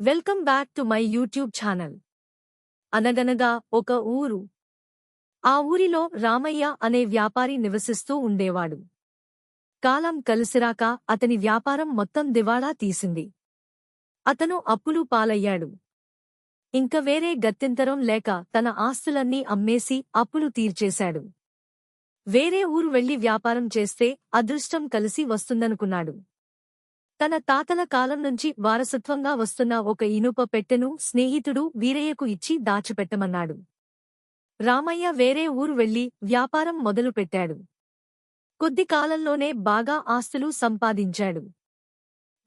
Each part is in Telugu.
Welcome back to my YouTube channel. అనగనగా ఒక ఊరు. ఆ ఊరిలో రామయ్య అనే వ్యాపారి నివసిస్తూ ఉండేవాడు. కాలం కలిసిరాక అతని వ్యాపారం మొత్తం దివాళా తీసింది. అతను అప్పులు పాలయ్యాడు. ఇంక వేరే గత్యంతరం లేక తన ఆస్తులన్నీ అమ్మేసి అప్పులు తీర్చేశాడు. వేరే ఊరు వెళ్ళి వ్యాపారం చేస్తే అదృష్టం కలిసి వస్తుందనుకున్నాడు. తన తాతల కాలం నుంచి వారసత్వంగా వస్తున్న ఒక ఇనుప పెట్టెను స్నేహితుడు వీరయ్యకు ఇచ్చి దాచిపెట్టమన్నాడు. రామయ్య వేరే ఊరు వెళ్ళి వ్యాపారం మొదలుపెట్టాడు కొద్ది కాలంలోనే బాగా ఆస్తులు సంపాదించాడు.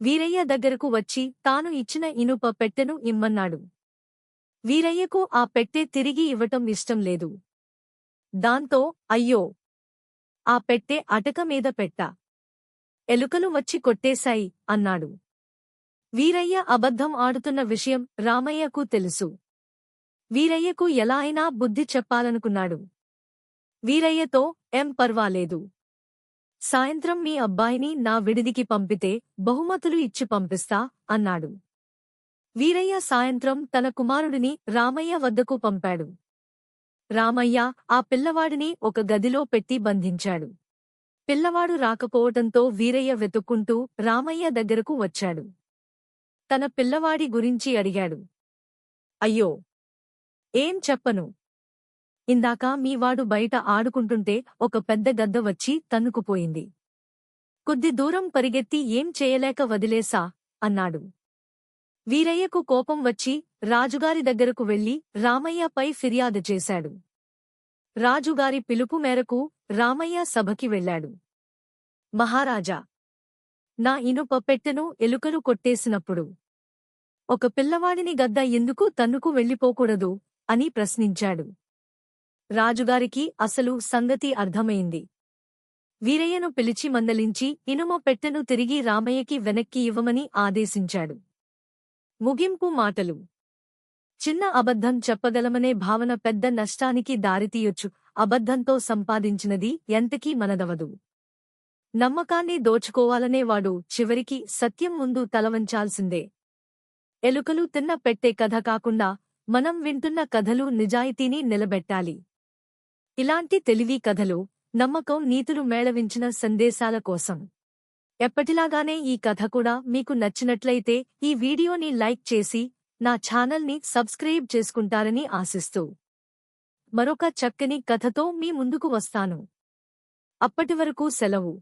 వీరయ్య దగ్గరకు వచ్చి తాను ఇచ్చిన ఇనుప పెట్టెను ఇమ్మన్నాడు. వీరయ్యకు ఆ పెట్టె తిరిగి ఇవ్వటం ఇష్టం లేదు. దాంతో అయ్యో! ఆ పెట్టె అటక మీద పెట్టా. ఎలుకలు వచ్చి కొట్టేశాయి అన్నాడు. వీరయ్య అబద్ధం ఆడుతున్న విషయం రామయ్యకు తెలుసు. వీరయ్యకు ఎలా అయినా బుద్ధి చెప్పాలనుకున్నాడు. వీరయ్యతో ఎం పర్వాలేదు. సాయంత్రం మీ అబ్బాయిని నా విడిదికి పంపితే బహుమతులు ఇచ్చి పంపిస్తా అన్నాడు. వీరయ్య సాయంత్రం తన కుమారుడిని రామయ్య వద్దకు పంపాడు. రామయ్య ఆ పిల్లవాడిని ఒక గదిలో పెట్టి బంధించాడు. పిల్లవాడు రాకపోవటంతో వీరయ్య వెతుక్కుంటూ రామయ్య దగ్గరకు వచ్చాడు. తన పిల్లవాడి గురించి అడిగాడు. అయ్యో! ఏం చెప్పను? ఇందాక మీవాడు బయట ఆడుకుంటుంటే ఒక పెద్ద గద్ద వచ్చి తన్నుకుపోయింది. కొద్ది దూరం పరిగెత్తి ఏం చేయలేక వదిలేసా? అన్నాడు. వీరయ్యకు కోపం వచ్చి రాజుగారి దగ్గరకు వెళ్ళి రామయ్యపై ఫిర్యాదు చేశాడు. రాజుగారి పిలుపు మేరకు రామయ్య సభకి వెళ్ళాడు మహారాజా నా ఇనుప పెట్టెను ఎలుకలు కొట్టేసినప్పుడు ఒక పిల్లవాడిని గద్ద ఎందుకు తన్నుకు వెళ్ళిపోకూడదు అని ప్రశ్నించాడు. రాజుగారికి అసలు సంగతి అర్థమైంది. వీరయ్యను పిలిచి మందలించి ఇనుమ పెట్టెను తిరిగి రామయ్యకి వెనక్కి ఇవ్వమని ఆదేశించాడు. ముగింపు మాటలు. చిన్న అబద్ధం చెప్పగలమనే భావన పెద్ద నష్టానికి దారితీయొచ్చు. అబద్ధంతో సంపాదించినది ఎంతకీ మనదవదు. నమ్మకాన్ని దోచుకోవాలనేవాడు చివరికి సత్యం ముందు తలవంచాల్సిందే. ఎలుకలు తిన్న పెట్టే కథ కాకుండా మనం వింటున్న కథలు నిజాయితీని నిలబెట్టాలి. ఇలాంటి తెలివి కథలు నమ్మకం నీతులు మేళవించిన సందేశాల కోసం. ఎప్పటిలాగానే ఈ కథ కూడా మీకు నచ్చినట్లయితే ఈ వీడియోని లైక్ చేసి నా ఛానల్ని సబ్స్క్రైబ్ చేసుకుంటారని ఆశిస్తూ. మరొక చక్కని కథతో మీ ముందుకు వస్తాను. అప్పటివరకు సెలవు.